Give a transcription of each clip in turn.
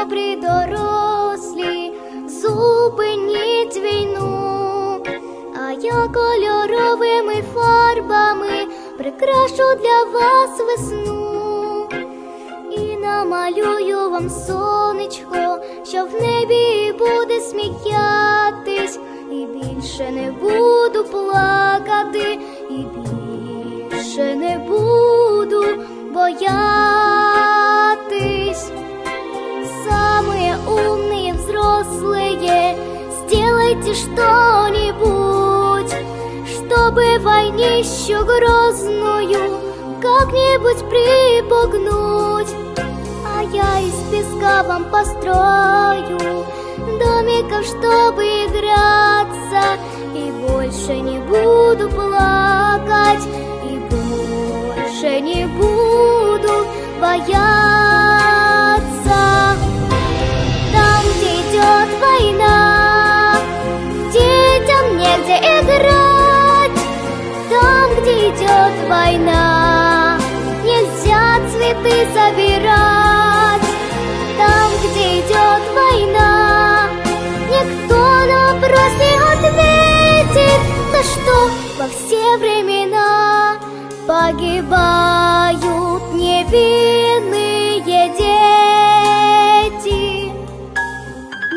добрі дорослі, зупиніть війну, а я кольоровими фарбами прикрашу для вас весну. І намалюю вам сонечко, що в небі буде сміятись, і більше не буду плакати, і більше не буду боятись. Чтобы войнищу грозную как-нибудь припугнуть. А я из песка вам построю домиков, чтобы играться, и больше не буду плакать, и больше не буду бояться. Война, нельзя цветы собирать. Там, где идет война, никто на вопрос не ответит, за что во все времена погибают невинные дети.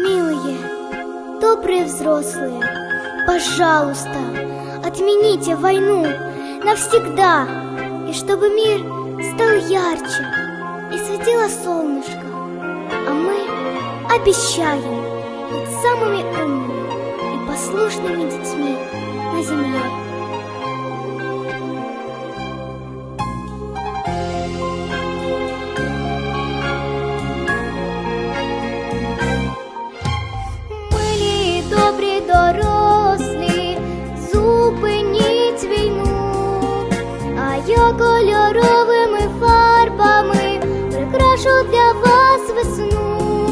Милые, добрые взрослые, пожалуйста, отмените войну навсегда, и чтобы мир стал ярче и светило солнышко. А мы обещаем быть самыми умными и послушными детьми на земле. Я кольоровими фарбами прикрашу для вас весну.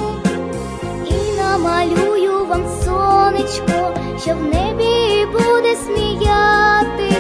І намалюю вам сонечко, що в небі буде сміятись,